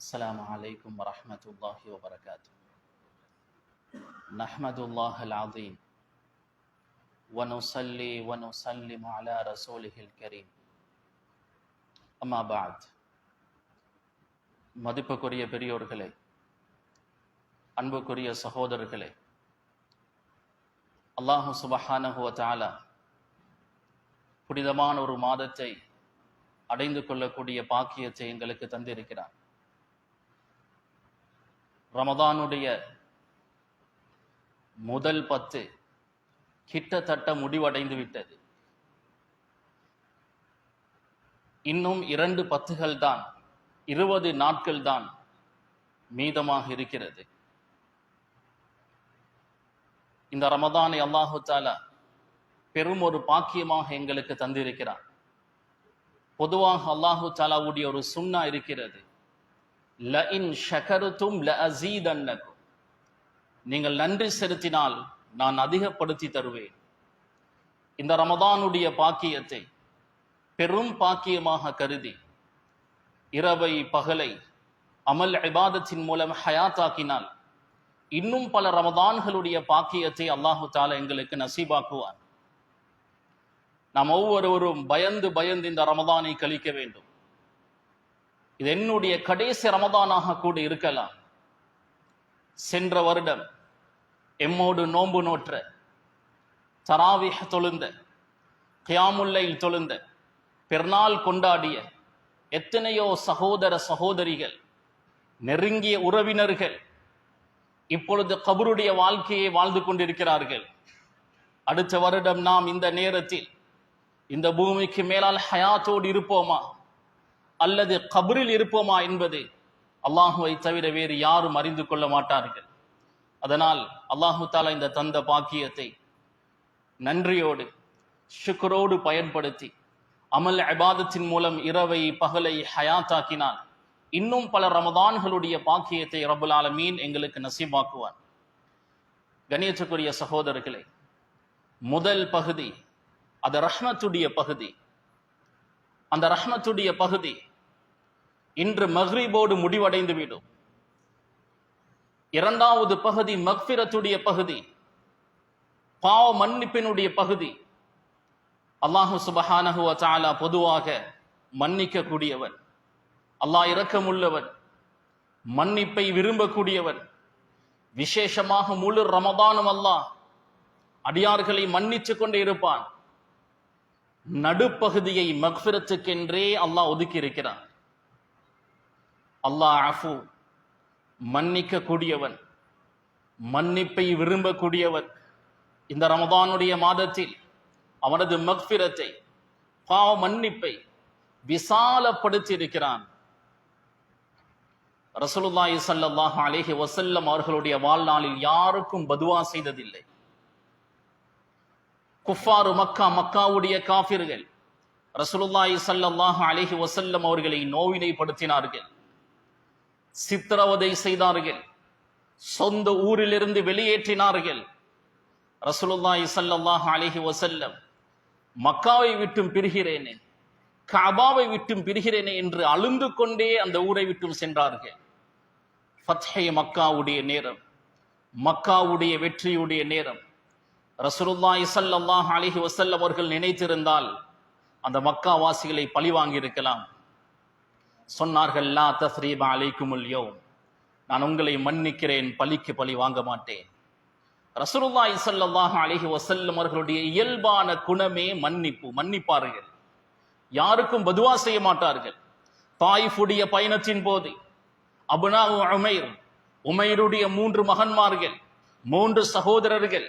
السلام عليكم ورحمة الله وبركاته نحمد الله العظيم ونصلي ونسلم على رسوله الكريم أما بعد மதிப்புக்குரிய பெரியோர்களே அன்புக்குரிய சகோதரர்களே அல்லாஹு சுபஹானஹு வ தஆலா புனிதமான ஒரு மாதத்தை அடைந்து கொள்ளக்கூடிய பாக்கியத்தை எங்களுக்கு தந்திருக்கிறார் ரமதானுடைய முதல் பத்து கிட்டத்தட்ட முடிவடைந்து விட்டது. இன்னும் இரண்டு பத்துகள் தான் இருபது நாட்கள் தான் மீதமாக இருக்கிறது. இந்த ரமதானை அல்லாஹு தாலா பெரும் ஒரு பாக்கியமாக எங்களுக்கு தந்திருக்கிறார் பொதுவாக அல்லாஹு தாலாவுடைய ஒரு சுண்ணா இருக்கிறது. லஇன் ஷகருத்தும் லஅசீதன்னக்கும் நீங்கள் நன்றி செலுத்தினால் நான் அதிகப்படுத்தி தருவேன். இந்த ரமதானுடைய பாக்கியத்தை பெரும் பாக்கியமாக கருதி இரவை பகலை அமல் இபாதத்தின் மூலம் ஹயாத்தாக்கினால் இன்னும் பல ரமதான்களுடைய பாக்கியத்தை அல்லாஹு தாலா எங்களுக்கு நசீபாக்குவார் நாம் ஒவ்வொருவரும் பயந்து பயந்து இந்த ரமதானை கழிக்க வேண்டும். இது என்னுடைய கடைசி ரமதானாக கூட இருக்கலாம். சென்ற வருடம் எம்மோடு நோன்பு நோற்ற தராவிஹ் தொழுந்த கியாமுல்லையில் தொழுந்த பெருநாள் கொண்டாடிய எத்தனையோ சகோதர சகோதரிகள் நெருங்கிய உறவினர்கள் இப்பொழுது கபருடைய வாழ்க்கையை வாழ்ந்து கொண்டிருக்கிறார்கள். அடுத்த வருடம் நாம் இந்த நேரத்தில் இந்த பூமிக்கு மேலால் ஹயாத்தோடு இருப்போமா? அல்லது கபரில் இருப்போமா என்பது அல்லாஹுவை தவிர வேறு யாரும் அறிந்து கொள்ள மாட்டார்கள். அதனால் அல்லாஹு தாலா இந்த தந்த பாக்கியத்தை நன்றியோடு சுக்கரோடு பயன்படுத்தி அமல் அபாதத்தின் மூலம் இரவை பகலை ஹயாத்தாக்கினால் இன்னும் பல ரமதான்களுடைய பாக்கியத்தை ரபுல் ஆலமீன் எங்களுக்கு நசீபாக்குவான் கணியத்துக்குரிய சகோதரர்களே முதல் பகுதி அது ரஹ்மத்துடைய பகுதி. அந்த ரஹ்மத்துடைய பகுதி இன்று மஹ்ரீபோடு முடிவடைந்து விடும். இரண்டாவது பகுதி மக்ஃபிரத்துடைய பகுதி பாவ மன்னிப்பினுடைய பகுதி. அல்லாஹு சுபஹானஹு தாலா பொதுவாக மன்னிக்கக்கூடியவன் அல்லாஹ் இரக்கமுள்ளவன் மன்னிப்பை விரும்பக்கூடியவன். விசேஷமாக முழு ரமதானும் அல்லாஹ் அடியார்களை மன்னிச்சு கொண்டே இருப்பான். நடுப்பகுதியை மக்ஃபிரத்துக்கென்றே அல்லாஹ் ஒதுக்கி இருக்கிறான் அல்லாஹ் அஃபு மன்னிக்க கூடியவன் மன்னிப்பை விரும்பக்கூடியவன். இந்த ரமதானுடைய மாதத்தில் அவனது மக்பிரத்தை பாவ மன்னிப்பை விசாலப்படுத்தி இருக்கிறான் ரசூலுல்லாஹி ஸல்லல்லாஹு அலைஹி வஸல்லம் அவர்களுடைய வாழ்நாளில் யாருக்கும் பதுவா செய்ததில்லை. குஃபாரு மக்கா மக்காவுடைய காஃபிர்கள் ரசூலுல்லாஹி ஸல்லல்லாஹு அலைஹி வஸல்லம் அவர்களை நோவினைப்படுத்தினார்கள். சித்திரவதை செய்தார்கள். சொந்த ஊரிலிருந்து வெளியேற்றினார்கள். ரசூலுல்லாஹி சல்லாஹ் அலிஹி வசல்லம் மக்காவை விட்டும் பிரிகிறேனே கபாவை விட்டும் பிரிகிறேனே என்று அழுந்து கொண்டே அந்த ஊரை விட்டும் சென்றார்கள். ஃபத்ஹே மக்காவுடைய நேரம் மக்காவுடைய வெற்றியுடைய நேரம். ரசூலுல்லாஹி சல்லாஹ் அலிஹி வசல்லம் அவர்கள் நினைத்திருந்தால் அந்த மக்கா வாசிகளை பழி இருக்கலாம் சொன்னார்கள் லா தஸ்ரீப அலைக்குமுல் யௌம். நான் உங்களை மன்னிக்கிறேன் பழிக்கு பழி வாங்க மாட்டேன். ரசூலுல்லாஹி ஸல்லல்லாஹு அலைஹி வஸல்லம் அவர்களுடைய இயல்பான குணமே மன்னிப்பு மன்னிப்பார்கள். யாருக்கும் பதுவா செய்ய மாட்டார்கள். தாயிஃபுடைய பயணத்தின் போது அபுனா உமைர் உமைருடைய மூன்று மகன்மார்கள் மூன்று சகோதரர்கள்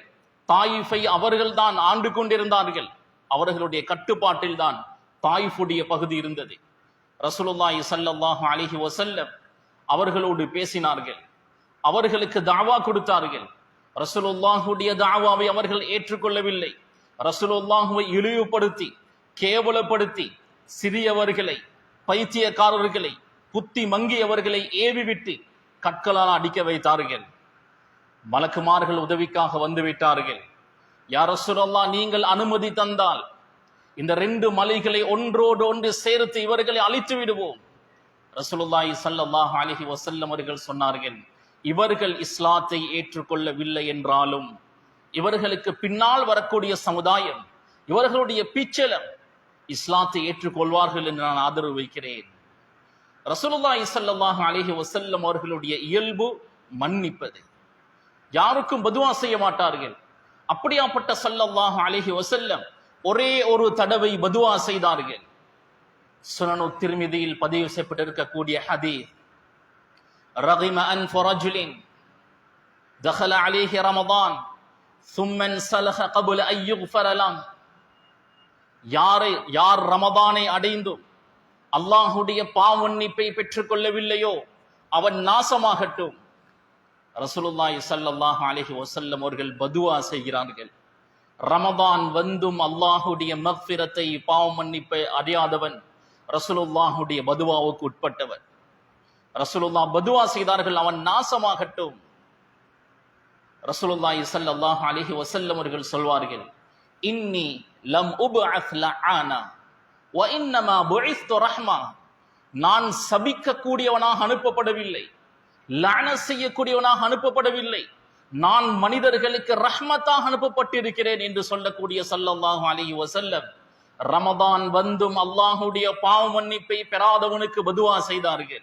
தாயிஃபை அவர்கள்தான் ஆண்டு கொண்டிருந்தார்கள். அவர்களுடைய கட்டுப்பாட்டில்தான் தாயிஃபுடைய பகுதி இருந்தது. ரசூலுல்லாஹி சல்லாஹு அலிஹி வசல்லம் அவர்களோடு பேசினார்கள். அவர்களுக்கு தாவா கொடுத்தார்கள். ரசூலுல்லாஹுடைய தாவாவை அவர்கள் ஏற்றுக்கொள்ளவில்லை. ரசூலுல்லாஹுவை இழிவுபடுத்தி கேவலப்படுத்தி சிறியவர்களை பைத்தியக்காரர்களை புத்தி மங்கியவர்களை ஏவிவிட்டு கற்களால் அடிக்க வைத்தார்கள். மலக்குமார்கள் உதவிக்காக வந்துவிட்டார்கள் யார் ரசூலல்லா நீங்கள் அனுமதி தந்தால் இந்த ரெண்டு மலைகளை ஒன்றோடு ஒன்று சேர்த்து இவர்களை அழித்து விடுவோம். ரசூலுல்லாஹி ஸல்லல்லாஹு அலைஹி வஸல்லம் அவர்கள் சொன்னார்கள் இவர்கள் இஸ்லாத்தை ஏற்றுக்கொள்ளவில்லை என்றாலும் இவர்களுக்கு பின்னால் வரக்கூடிய சமுதாயம் இவர்களுடைய பிச்சலம் இஸ்லாத்தை ஏற்றுக்கொள்வார்கள் என்று நான் ஆதரவு வைக்கிறேன். ரசூலுல்லாஹி ஸல்லல்லாஹு அலைஹி வஸல்லம் அவர்களுடைய இயல்பு மன்னிப்பது. யாருக்கும் பதுவா செய்ய மாட்டார்கள். அப்படியாப்பட்ட சல்லல்லாஹ் அலைஹி வசல்லம் ஒரே ஒரு தடவை பதுவா செய்தார்கள் சுனனு திருமிதியில் பதிவு செய்யப்பட்டிருக்கக்கூடிய ஹதீஸ் رغم أنف رجل دخل عليه رمضان ثم انسلخ قبل أن يغفر له யாரை யார் ரமதானை அடைந்தும் அல்லாஹுடைய பாவன்னிப்பை பெற்றுக்கொள்ளவில்லையோ அவன் நாசமாகட்டும் ரசூலுல்லாஹி ஸல்லல்லாஹு அலைஹி வஸல்லம் அவர்கள் பதுவா செய்கிறார்கள் ரமதான் வந்தும் அல்லாஹுடைய மஃபிரத்தை பாவ மன்னிப்பை அறியாதவன் ரசூலுல்லாஹுடைய பதுவாவுக்கு உட்பட்டவன். ரசூலுல்லா பதுவா செய்தார்கள் அவன் நாசமாகட்டும். ரசூலுல்லாஹி ஸல்லல்லாஹு அலிஹி வசல்லம் அவர்கள் சொல்வார்கள் இன்னி லம் உப்அத் லஆனா வ இன்னமா புஇஸ்து ரஹ்மா. நான் சபிக்க கூடியவனாக அனுப்பப்படவில்லை லான செய்யக்கூடியவனாக அனுப்பப்படவில்லை நான் மனிதர்களுக்கு ரஹ்மத்தாக அனுப்பப்பட்டிருக்கிறேன் என்று சொல்லக்கூடிய ஸல்லல்லாஹு அலி வசல்லம் ரமதான் வந்தும் அல்லாஹுடைய பாவ மன்னிப்பை பெறாதவனுக்கு பதுவா செய்தார்கள்.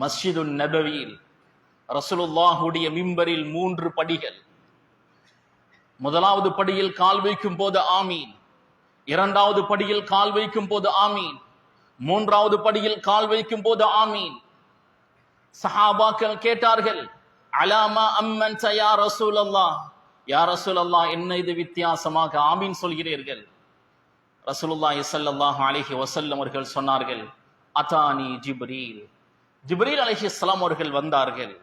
மஸ்ஜிது நபவியில் ரசூலுல்லாஹுடைய மிம்பரில் மூன்று படிகள். முதலாவது படியில் கால் வைக்கும் போது ஆமீன். இரண்டாவது படியில் கால் வைக்கும் போது ஆமீன். மூன்றாவது படியில் கால் வைக்கும் போது ஆமீன். சஹாபாக்கள் கேட்டார்கள் அலாமா அம்மன் யா ரசூல் அல்லாஹ் யா ரசூல் அல்லாஹ் என்ன இது வித்தியாசமாக? ஆமீன் சொல்கிறீர்கள். ரசூலுல்லா இசல்லாஹ் அலிஹி வசல்லம் அவர்கள் சொன்னார்கள் அதானி ஜிப்ரீல். ஜிப்ரீல் அலைஹிஸ்ஸலாம் அவர்கள் வந்தார்கள்.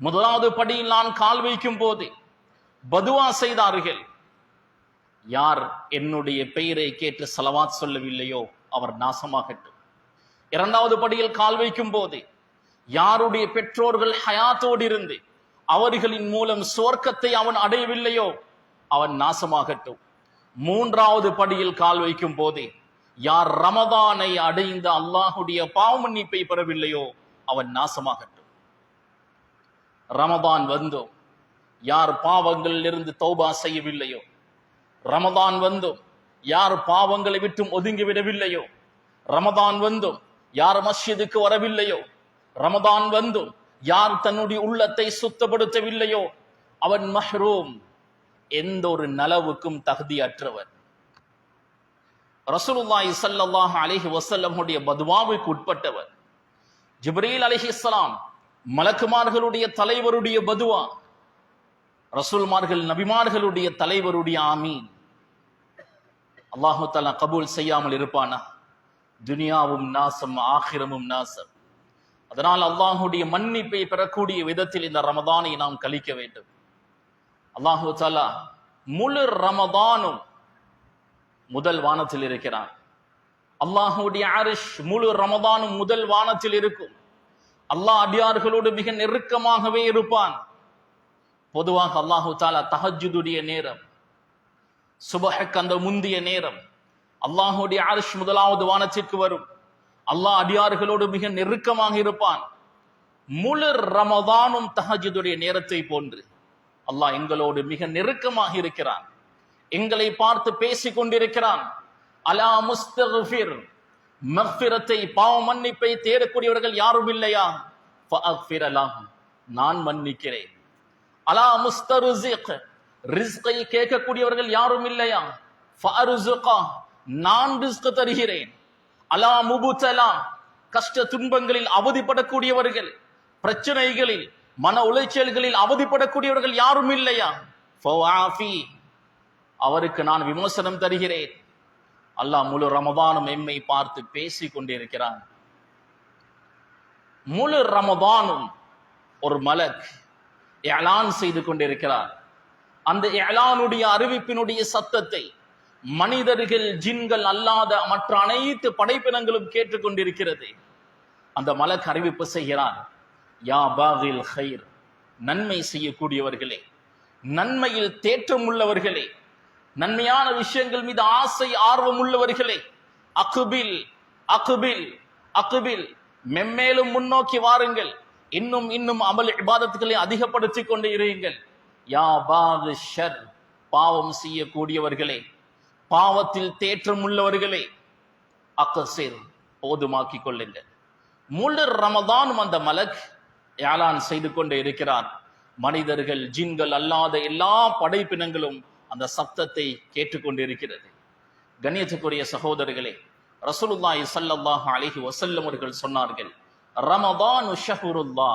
முதலாவது படியில் நான் கால் வைக்கும் போது பதுவா செய்தார்கள். யார் என்னுடைய பெயரை கேட்டு சலவாத் சொல்லவில்லையோ அவர் நாசமாகட்டும். இரண்டாவது படியில் கால் வைக்கும் போது யாருடைய பெற்றோர்கள் ஹயாத்தோடு இருந்து அவர்களின் மூலம் சுவர்க்கத்தை அவன் அடையவில்லையோ அவன் நாசமாகட்டும். மூன்றாவது படியில் கால் வைக்கும் போதே யார் ரமதானை அடைந்த அல்லாஹுடைய பாவமன்னிப்பை பெறவில்லையோ அவன் நாசமாகட்டும். ரமதான் வந்தோம் யார் பாவங்களில் இருந்து தௌபா செய்யவில்லையோ ரமதான் வந்தும் யார் பாவங்களை விட்டும் ஒதுங்கி விடவில்லையோ ரமதான் வந்தும் யார் மஸ்ஜிதுக்கு வரவில்லையோ ரமதான் வந்தும் யார் தன்னுடைய உள்ளத்தை சுத்தப்படுத்தவில்லையோ அவன் மஹ்ரூம். எந்த ஒரு நலவுக்கும் தகுதியற்றவர் ரசூலுல்லாஹி ஸல்லல்லாஹு அலைஹி வஸல்லமுடைய பதுவாவுக்கு உட்பட்டவர் ஜிப்ரீல் அலைஹிஸ்ஸலாம் மலக்குமார்களுடைய தலைவருடைய பதுவா. ரசூல்மார்கள் நபிமார்களுடைய தலைவருடைய ஆமீன். அல்லாஹு தலா கபூல் செய்யாமல் இருப்பானா? துனியாவும் நாசம் ஆகிரமும் நாசம். அதனால் அல்லாஹுடைய மன்னிப்பை பெறக்கூடிய விதத்தில் இந்த ரமதானை நாம் கழிக்க வேண்டும். அல்லாஹு தாலா முழு ரமதானும் முதல் வானத்தில் இருக்கிறார் அல்லாஹுடைய அரிஷ் முழு ரமதானும் முதல் வானத்தில் இருக்கும். அல்லாஹ் அடியார்களோடு மிக நெருக்கமாகவே இருப்பான். பொதுவாக அல்லாஹு தாலா தஹஜுடைய நேரம் சுபஹக் அந்த முந்திய நேரம் அல்லாஹுடைய அரிஷ் முதலாவது வானத்திற்கு வரும். அல்லாஹ் அடியார்களோடு மிக நெருக்கமாக இருப்பான். முழு ரமதானும் தஹஜுடைய நேரத்தை போன்று அல்லாஹ் எங்களோடு மிக நெருக்கமாக இருக்கிறான். எங்களை பார்த்து பேசிக் கொண்டிருக்கிறான். அலா முஸ்தகிர் பாவ மன்னிப்பை தேடக்கூடியவர்கள் யாரும் இல்லையா? நான் மன்னிக்கிறேன். அலா முஸ்தருசிக் ரிஸ்கை கேட்கக்கூடியவர்கள் யாரும் இல்லையா? நான் ரிஸ்க் தருகிறேன். அலா முபுத்தலா கஷ்ட துன்பங்களில் அவதிப்படக்கூடியவர்கள் பிரச்சனைகளில் மன உளைச்சல்களில் அவதிப்படக்கூடியவர்கள் யாரும் இல்லையா? அவருக்கு நான் விமோசனம் தருகிறேன். அல்லாஹ் முழு ரமதானும் எம்மை பார்த்து பேசிக் கொண்டிருக்கிறான். முழு ரமதானும் ஒரு மலக் ஏலான் செய்து கொண்டிருக்கிறார். அந்த ஏலானுடைய அறிவிப்பினுடைய சத்தத்தை மனிதர்கள் ஜின்கள் அல்லாத மற்ற அனைத்து படைப்பினங்களும் கேட்டுக்கொண்டிருக்கிறது. அந்த மலக் அறிவிப்பு செய்கிறார் யா பாகில் ஹைர் நன்மை செய்யக்கூடியவர்களே நன்மையில் தேற்றம் உள்ளவர்களே நன்மையான விஷயங்கள் மீது ஆசை ஆர்வம் உள்ளவர்களே அகுபில் அகுபில் அகுபில் மெம்மேலும் முன்னோக்கி வாருங்கள் இன்னும் இன்னும் அமல் இபாதத்துகளை அதிகப்படுத்திக் கொண்டு இருங்கள் யா பாது ஷர் பாவம் செய்யக்கூடியவர்களே பாவத்தில் தேற்றம் உள்ளவர்களே அக்கசேர் போதுமாக்கிக் கொள்ளுங்கள். முழு ரமதானும் அந்த மலக் ஏலான் செய்து கொண்டு இருக்கிறார் மனிதர்கள் ஜின்கள் அல்லாத எல்லா படைப்பினங்களும் அந்த சப்தத்தை கேட்டுக்கொண்டிருக்கிறது கணியத்துக்குரிய சகோதரர்களே ரசூலுல்லாஹி ஸல்லல்லாஹு அலைஹி வஸல்லம் அவர்கள் சொன்னார்கள் ரமதான் ஷஹ்ருல்லா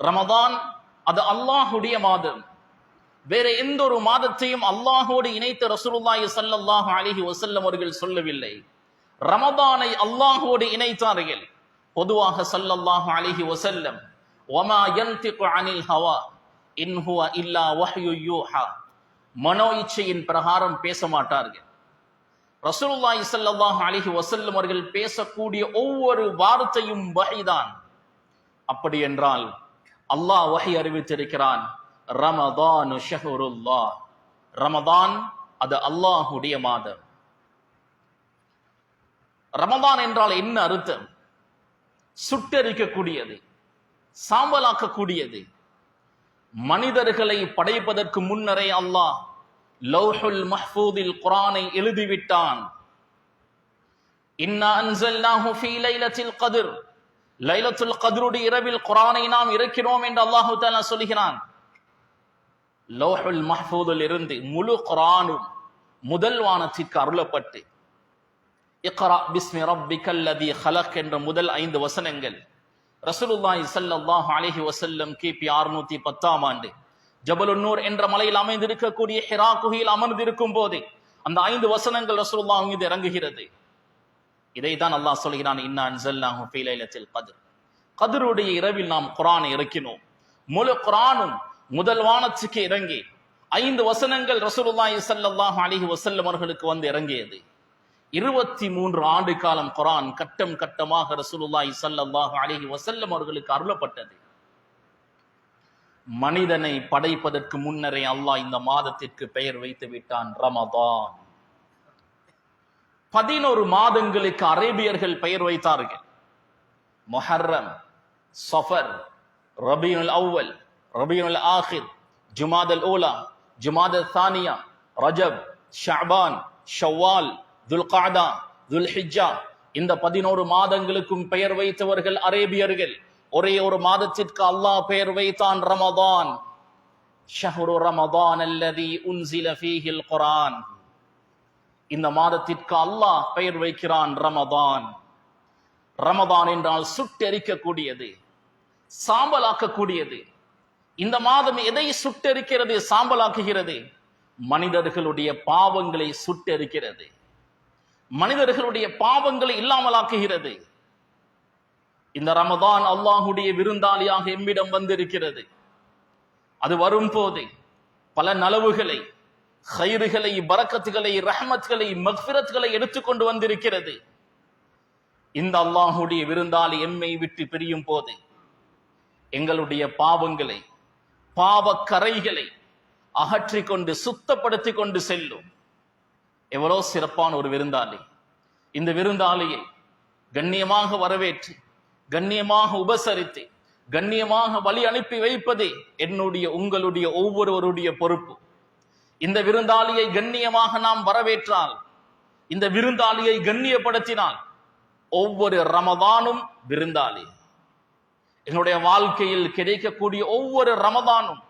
ரமதான் அது அல்லாஹ்வுடைய மாதம். வேற எந்த ஒரு மாதத்தையும் அல்லாஹோடு இணைத்து ரசூலுல்லாஹி ஸல்லல்லாஹு அலைஹி வஸல்லம் அவர்கள் சொல்லவில்லை. ரமதானை அல்லாஹோடு இணைத்தார்கள். பொதுவாக ஸல்லல்லாஹு அலைஹி வஸல்லம் வமா யன்திகு அனில் ஹவா இன் ஹுவ இல்லா வஹ்யு யூஹா. மனோ இச்சையின் பிரகாரம் பேச மாட்டார்கள். ரசூலுல்லாஹி ஸல்லல்லாஹு அலைஹி வஸல்லம் அவர்கள் பேசக்கூடிய ஒவ்வொரு வார்த்தையும் வஹைதான் அப்படி என்றால் அல்லாஹ் வஹி அறிவித்திருக்கிறான். ரமதானு ஷஹ்ருல்லாஹ். ரமதான் அது அல்லாஹுடைய மாதம். ரமதான் என்றால் என்ன அர்த்தம்? சுட்டரிக்கக்கூடியது சாம்பலாக்கக்கூடியது. மனிதர்களை படைப்பதற்கு முன்னரே அல்லாஹ் லௌஹுல் மஹ்பூதில் குரானை எழுதிவிட்டான். இன்ன அன்சல்னாஹு ஃபீ லைலத்தில் கதிர். லைலத்துல் கதிருடைய இரவில் குரானை நாம் இறக்கிறோம் என்று அல்லாஹு தஆலா சொல்கிறான். லோஹுல் மஹ்பூதில் இருந்து முழு குரானும் முதல் வானத்திற்கு அருளப்பட்டு இக்ரா பிஸ்மி ரப்பிக்கல் லதி ஹலக் என்ற முதல் ஐந்து வசனங்கள் ரசூலுல்லாஹி ஸல்லல்லாஹு அலைஹி வஸல்லம் கிபி 610 ஆண்டு ஜபலுன்னூர் என்ற மலையில் அமைந்திருக்கக்கூடிய ஹிரா குகையில் அமர்ந்திருக்கும் போது அந்த ஐந்து வசனங்கள் ரசூலுல்லாஹ் மீது இறங்குகிறது. இதைதான் அல்லாஹ் சொல்கிறான் இன்னான் அன்சல்னாஹு ஃபீ லைலத்தில் கத்ர். கத்ருடைய இரவில் நாம் குர்ஆனை இறக்கினோம். முழு குர்ஆனும் முதல் வானத்துக்கு இறங்கி ஐந்து வசனங்கள் ரசூலுல்லாஹி ஸல்லல்லாஹு அலைஹி வஸல்லம் அவர்களுக்கு வந்து இறங்கியது. இருபத்தி மூன்று ஆண்டு காலம் குரான் கட்டம் கட்டமாக ரசூலுல்லாஹி ஸல்லல்லாஹு அலைஹி வஸல்லம் அவர்களுக்கு அருளப்பட்டது. மனிதனை படைப்பதற்கு முன்னரே அல்லாஹ் இந்த மாதத்திற்கு பெயர் வைத்து விட்டான் ரமதான். பதினோரு மாதங்களுக்கு அரேபியர்கள் பெயர் வைத்தார்கள். மொஹர்ரம் சஃபர் ரபியுல் அவ்வல் ரபியுல் ஆஹிர் ஜுமாதல் ஓலா ஜுமாதல் தானியா ரஜப் ஷாபான் ஷவ்வால் துல்காதா துல்ஹிஜ்ஜா. இந்த பதினோரு மாதங்களுக்கும் பெயர் வைத்தவர்கள் அரேபியர்கள். ஒரே ஒரு மாதத்திற்கு அல்லாஹ் பெயர் வைத்தான் ரமதான். ஷஹ்ரு ரமதான் அல்லதி உன்சில ஃபீஹில் குரான் இந்த மாதத்திற்கு அல்லாஹ் பெயர் வைக்கிறான் ரமதான். ரமதான் என்றால் சுட்டெரிக்கக்கூடியது சாம்பலாக்கக்கூடியது. இந்த மாதம் எதை சுட்டெரிக்கிறது சாம்பலாக்குகிறது? மனிதர்களுடைய பாவங்களை சுட்டெரிக்கிறது. மனிதர்களுடைய பாவங்களை இல்லாமலாக்குகிறது. இந்த ரமதான் அல்லாஹுடைய விருந்தாளியாக எம்மிடம் வந்திருக்கிறது. அது வரும்போது பல நலவுகளை ஹைறுகளை பறக்கத்துகளை ரஹமத்துகளை மக்ஃபிரத்களை எடுத்துக்கொண்டு வந்திருக்கிறது. இந்த அல்லாஹுடைய விருந்தாளி எம்மை விட்டு பிரியும் போது எங்களுடைய பாவங்களை பாவக்கரைகளை அகற்றி கொண்டு சுத்தப்படுத்திக் கொண்டு செல்லும். எவ்வளோ சிறப்பான ஒரு விருந்தாளி. இந்த விருந்தாளியை கண்ணியமாக வரவேற்று கண்ணியமாக உபசரித்து கண்ணியமாக வழி அனுப்பி வைப்பதே என்னுடைய உங்களுடைய ஒவ்வொருவருடைய பொறுப்பு. இந்த விருந்தாளியை கண்ணியமாக நாம் வரவேற்றால் இந்த விருந்தாளியை கண்ணியப்படுத்தினால் ஒவ்வொரு ரமதானும் விருந்தாளி. என்னுடைய வாழ்க்கையில் கிடைக்கக்கூடிய ஒவ்வொரு ரமதானும்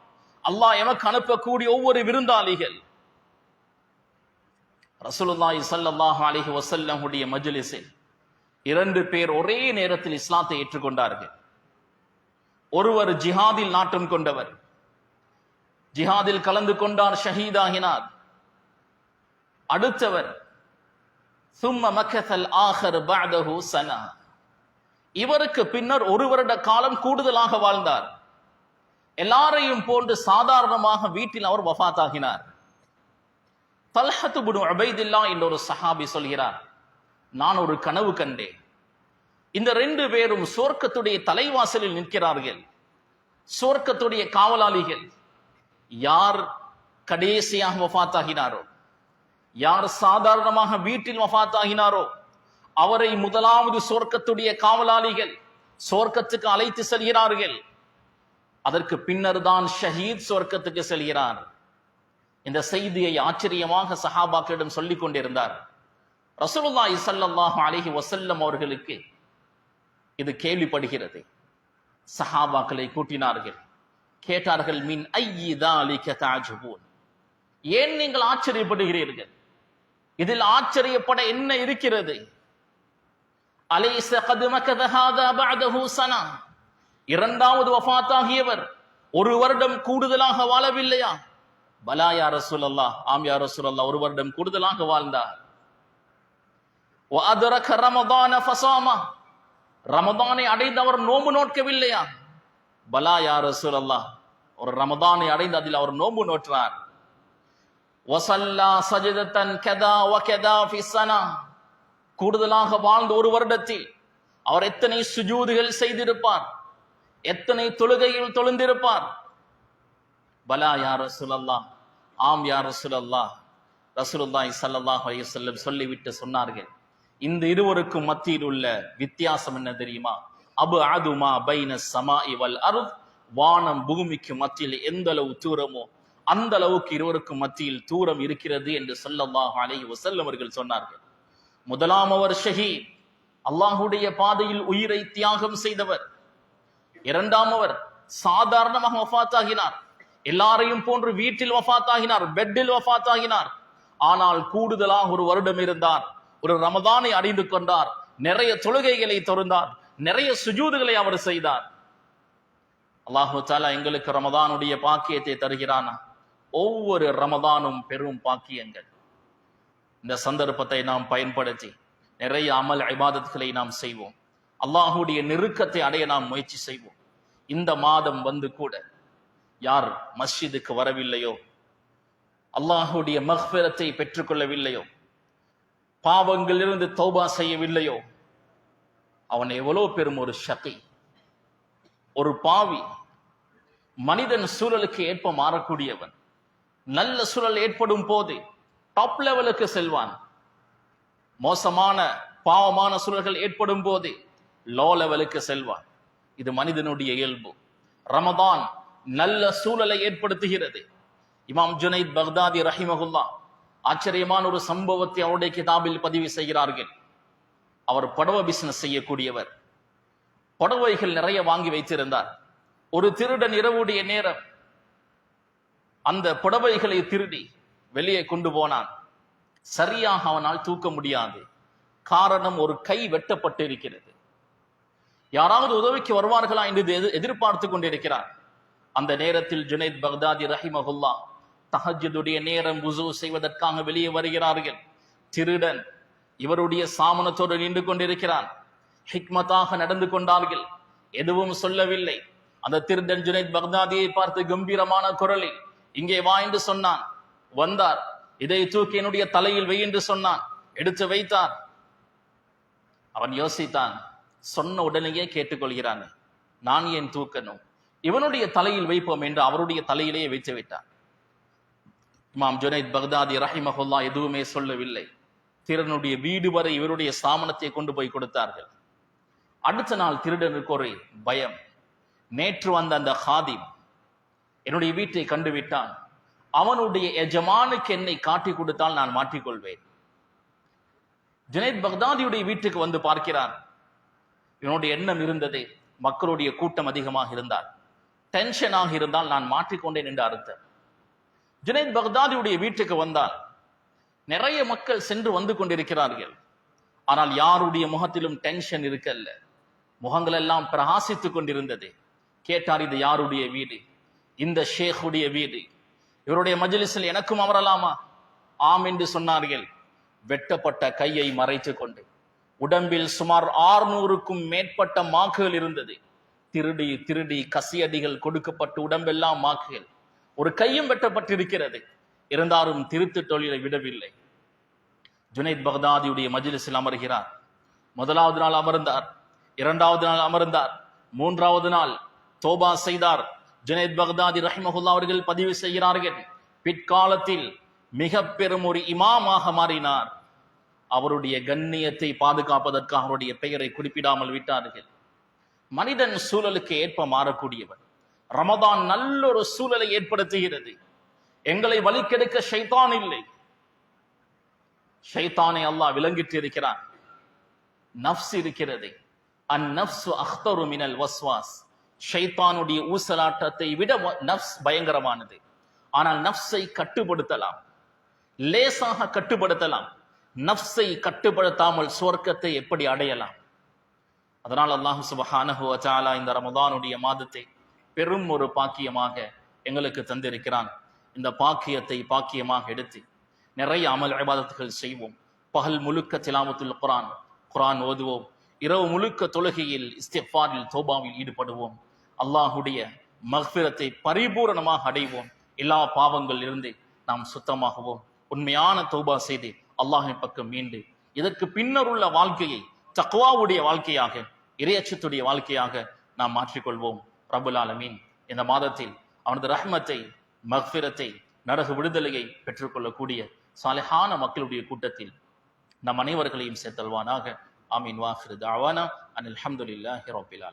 அல்லாஹ் எமக்கு அனுப்பக்கூடிய ஒவ்வொரு விருந்தாளிகள். ரசூலுல்லாஹி ஸல்லல்லாஹு அலைஹி வஸல்லம் உடைய மஜ்லிஸில் இரண்டு பேர் ஒரே நேரத்தில் இஸ்லாத்தை ஏற்றுக்கொண்டார்கள். ஒருவர் ஜிஹாதில் நாட்டம் கொண்டவர். ஜிஹாதில் கலந்து கொண்டார் ஷஹீதாகினார். அடுத்தவர் சும்ம மக்கத்தல் ஆஹர் பாதஹு சனா. இவருக்கு பின்னர் ஒரு வருட காலம் கூடுதலாக வாழ்ந்தார். எல்லாரையும் போன்று சாதாரணமாக வீட்டில் அவர் வஃபாத்தாகினார் தல்ஹத்து புனு அபைதில்லா என்ற ஒரு சஹாபி சொல்கிறார் நான் ஒரு கனவு கண்டேன். இந்த ரெண்டு பேரும் சோர்க்கத்துடைய தலைவாசலில் நிற்கிறார்கள். சோர்க்கத்துடைய காவலாளிகள் யார் கடைசியாக வஃபாத்தாகினாரோ யார் சாதாரணமாக வீட்டில் வஃபாத்தாகினாரோ அவரை முதலாவது சொர்க்கத்துடைய காவலாளிகள் சொர்க்கத்துக்கு அழைத்து செல்கிறார்கள். அதற்கு பின்னர் தான் ஷஹீத் சொர்க்கத்துக்கு செல்கிறார். இந்த செய்தியை ஆச்சரியமாக சஹாபாக்களிடம் சொல்லிக் கொண்டிருந்தார். ரசூலுல்லா ஸல்லல்லாஹு அலஹி வசல்லம் அவர்களுக்கு இது கேள்விப்படுகிறது. சஹாபாக்களை கூட்டினார்கள். கேட்டார்கள் மின் ஐயி தாலிக தாஜுபூன்? ஏன் நீங்கள் ஆச்சரியப்படுகிறீர்கள்? இதில் ஆச்சரியப்பட என்ன இருக்கிறது? அலைச கதுமகதஹாதா பஅதஹு சனா. இரண்டாவது வஃபாத்தாகியவர் ஒரு வருடம் கூடுதலாக வாழவில்லையா? பலா யா ரசூலல்லா ஆம் யா ரசூலல்லா ஒரு வருடம் கூடுதலாக வாழ்ந்தார். வஅதரக ரமதான ஃபசாமா. ரமதானை அடைந்து அவர் நோம்பு நோட்கவில்லையா? பலா யா ரசூலல்லா ஒரு ரமதானை அடைந்து அதில் அவர் நோம்பு நோற்றார். வசல்லா சஜிதத்தன் கதா வ கதா ஃபிஸ்ஸனா கூடுதலாக வாழ்ந்த ஒரு வருடத்தில் அவர் எத்தனை சுஜூதுகள் செய்திருப்பார் எத்தனை தொழுகையில் தொழுந்திருப்பார். பலா யார் ரசூலல்லா ஆம் யார் ரசூலல்லா ரசூலுல்லாய் ஸல்லல்லாஹு செல்லம் சொல்லிவிட்டு சொன்னார்கள் இந்த இருவருக்கும் மத்தியில் உள்ள வித்தியாசம் என்ன தெரியுமா? அபு அதுமா பைன சமா இவல் அருத் வானம் பூமிக்கு மத்தியில் எந்த அளவு தூரமோ அந்த அளவுக்கு இருவருக்கும் மத்தியில் தூரம் இருக்கிறது என்று சொல்லல்லாஹ் அலைஹி வசல்லம் அவர்கள் சொன்னார்கள். முதலாம் அவர் ஷஹீத். அல்லாஹுடைய பாதையில் உயிரை தியாகம் செய்தவர். இரண்டாம் அவர் சாதாரணமாக வஃபாத்தாகினார் எல்லாரையும் போன்று வீட்டில் வஃபாத்தாகினார் பெட்டில் வஃபாத்தாகினார் ஆனால் கூடுதலாக ஒரு வருடம் இருந்தார். ஒரு ரமதானை அடைந்து கொண்டார். நிறைய தொழுகைகளை தொடர்ந்தார் நிறைய சுஜூதுகளை அவர் செய்தார். அல்லாஹு தாலா எங்களுக்கு ரமதானுடைய பாக்கியத்தை தருகிறானா? ஒவ்வொரு ரமதானும் பெரும் பாக்கியங்கள். இந்த சந்தர்ப்பத்தை நாம் பயன்படுத்தி நிறைய அமல் இபாதத்களை நாம் செய்வோம். அல்லாஹுடைய நெருக்கத்தை அடைய நாம் முயற்சி செய்வோம். இந்த மாதம் வந்து கூட யார் மஸ்ஜிதுக்கு வரவில்லையோ அல்லாஹுடைய மஹ்பிரத்தை பெற்றுக்கொள்ளவில்லையோ பாவங்களிலிருந்து தௌபா செய்யவில்லையோ அவன் எவ்வளோ பெரும் ஒரு சக்தி ஒரு பாவி மனிதன் சூழலுக்கு ஏற்ப மாறக்கூடியவன் நல்ல சூழல் ஏற்படும் போது டாப் லெவலுக்கு செல்வான். மோசமான பாவமான சூழல்கள் ஏற்படும் போது லோ லெவலுக்கு செல்வான். இது மனிதனுடைய இயல்பு. ரமதான் நல்ல சூழலை ஏற்படுத்துகிறது. இமாம் ஜுனைத் பக்தாதி ரஹிமகுல்லா ஆச்சரியமான ஒரு சம்பவத்தை அவருடைய கிதாபில் பதிவு செய்கிறார்கள். அவர் புடவை பிசினஸ் செய்யக்கூடியவர். புடவைகள் நிறைய வாங்கி வைத்திருந்தார். ஒரு திருடன் இரவுடைய நேரம் அந்த புடவைகளை திருடி வெளியே கொண்டு போனான். சரியாக அவனால் தூக்க முடியாது. காரணம் ஒரு கை வெட்டப்பட்டு இருக்கிறது யாராவது உதவிக்கு வருவார்களா என்று எதிர்பார்த்து கொண்டிருக்கிறார். அந்த நேரத்தில் ஜுனைத் பக்தாதி ரஹிமகுல்லா தஹஜுடைய நேரம் உசு செய்வதற்காக வெளியே வருகிறார்கள். திருடன் இவருடைய சாமனத்தோடு நின்று கொண்டிருக்கிறான். ஹிக்மத்தாக நடந்து கொண்டார்கள். எதுவும் சொல்லவில்லை. அந்த திருடன் ஜுனைத் பக்தாதியை பார்த்து கம்பீரமான குரலில் இங்கே வா என்று சொன்னான். வந்தார். இதை தூக்கி என்னுடைய தலையில் வை என்று சொன்னான். எடுத்து வைத்தார். அவன் யோசித்தான். சொன்ன உடனேயே கேட்டுக்கொள்கிறான். நான் ஏன் தூக்கணும்? இவனுடைய தலையில் வைப்போம் என்று அவருடைய தலையிலேயே வைத்து விட்டார் இமாம் ஜுனைத் பக்தாதி ரஹிமஹுல்லா எதுவுமே சொல்லவில்லை. திருடனுடைய வீடு வரை இவருடைய சாமனத்தை கொண்டு போய் கொடுத்தார்கள். அடுத்த நாள் திருடனுக்கு ஒரு பயம். நேற்று வந்த அந்த ஹாதிம் என்னுடைய வீட்டை கண்டுவிட்டான் அவனுடைய எஜமானுக்கு என்னை காட்டி கொடுத்தால் நான் மாற்றிக்கொள்வேன். ஜுனைத் பக்தாதியுடைய வீட்டுக்கு வந்து பார்க்கிறான். இவனுடைய எண்ணம் இருந்தது மக்களுடைய கூட்டம் அதிகமாக இருந்தால் டென்ஷனாக இருந்தால் நான் மாற்றிக்கொண்டேன் என்று அர்த்தம். ஜுனைத் பக்தாதியுடைய வீட்டுக்கு வந்தால் நிறைய மக்கள் சென்று வந்து கொண்டிருக்கிறார்கள். ஆனால் யாருடைய முகத்திலும் டென்ஷன் இருக்கல்ல. முகங்கள் எல்லாம் பிரகாசித்துக் கொண்டிருந்தது. கேட்டார் இது யாருடைய வீடு? இந்த ஷேகுடைய வீடு? இவருடைய மஜிலிசில் எனக்கும் அமரலாமா? ஆம் என்று சொன்னார்கள். வெட்டப்பட்ட கையை மறைத்து கொண்டு. உடம்பில் சுமார் ஆறுநூறுக்கும் மேற்பட்ட மாக்குகள் இருந்தது. திருடி திருடி கசியடிகள் கொடுக்கப்பட்டு உடம்பெல்லாம் மாக்குகள். ஒரு கையும் வெட்டப்பட்டிருக்கிறது. இருந்தாலும் திருத்து தொழிலை விடவில்லை. ஜுனைத் பக்தாதியுடைய மஜிலிசில் அமர்கிறார். முதலாவது நாள் அமர்ந்தார். இரண்டாவது நாள் அமர்ந்தார். மூன்றாவது நாள் தோபா செய்தார். ஜுனைத் பக்தாதி ரஹிமஹுல்லா அவர்கள் பதிவு செய்கிறார்கள். பிற்காலத்தில் மிக பெரும் ஒரு இமாமாக மாறினார். அவருடைய கண்ணியத்தை பாதுகாப்பதற்காக அவருடைய பெயரை குறிப்பிடாமல் விட்டார்கள். மனிதன் சூழலுக்கு ஏற்ப மாறக்கூடியவன். ரமதான் நல்லொரு சூழலை ஏற்படுத்துகிறது. எங்களை வலிக்கெடுக்க ஷைத்தான் இல்லை. ஷைத்தானை அல்லாஹ் விளங்கிட்டு இருக்கிறான் நஃப்ஸ் இருக்கிறது. அந்நப்சு அख्தரு மினல் வஸ்வாஸ். ஷைத்தானுடைய ஊசலாட்டத்தை விட நப்ஸ் நஃப்ஸ் பயங்கரமானது. ஆனால் நஃப்ஸை கட்டுப்படுத்தலாம். லேசாக கட்டுப்படுத்தலாம். நஃப்ஸை கட்டுப்படுத்தாமல் சுவர்க்கத்தை எப்படி அடையலாம்? அதனால் அல்லாஹ் சுபஹானஹு வ இந்த ரமதானுடைய மாதத்தை பெரும் ஒரு பாக்கியமாக எங்களுக்கு தந்திருக்கிறான். இந்த பாக்கியத்தை பாக்கியமாக எடுத்து நிறைய அமல் இபாதத்துகள் செய்வோம். பகல் முழுக்க திலாமத்துல் குரான் குரான் ஓதுவோம். இரவு முழுக்க தொழுகையில் இஸ்திஃபாரில் தோபாவில் ஈடுபடுவோம். அல்லாஹுடைய மஹ்பிரத்தை பரிபூரணமாக அடைவோம். எல்லா பாவங்கள் இருந்து நாம் சுத்தமாகவும். உண்மையான தௌபா செய்து அல்லாஹின் பக்கம் மீண்டு இதற்கு பின்னர் உள்ள வாழ்க்கையை தக்வாவுடைய வாழ்க்கையாக இறையச்சத்துடைய வாழ்க்கையாக நாம் மாற்றிக்கொள்வோம். ரபுல் ஆலமீன் இந்த மாதத்தில் அவனது ரஹ்மத்தை மஹ்பிரத்தை நரக விடுதலையை பெற்றுக்கொள்ளக்கூடிய சாலிஹான மக்களுடைய கூட்டத்தில் நம் அனைவர்களையும் சேர்த்தல்வானாக. ஆமீன். வாஹிரு தாவானா அன் அலமதுல்லாஹி ரப்பில்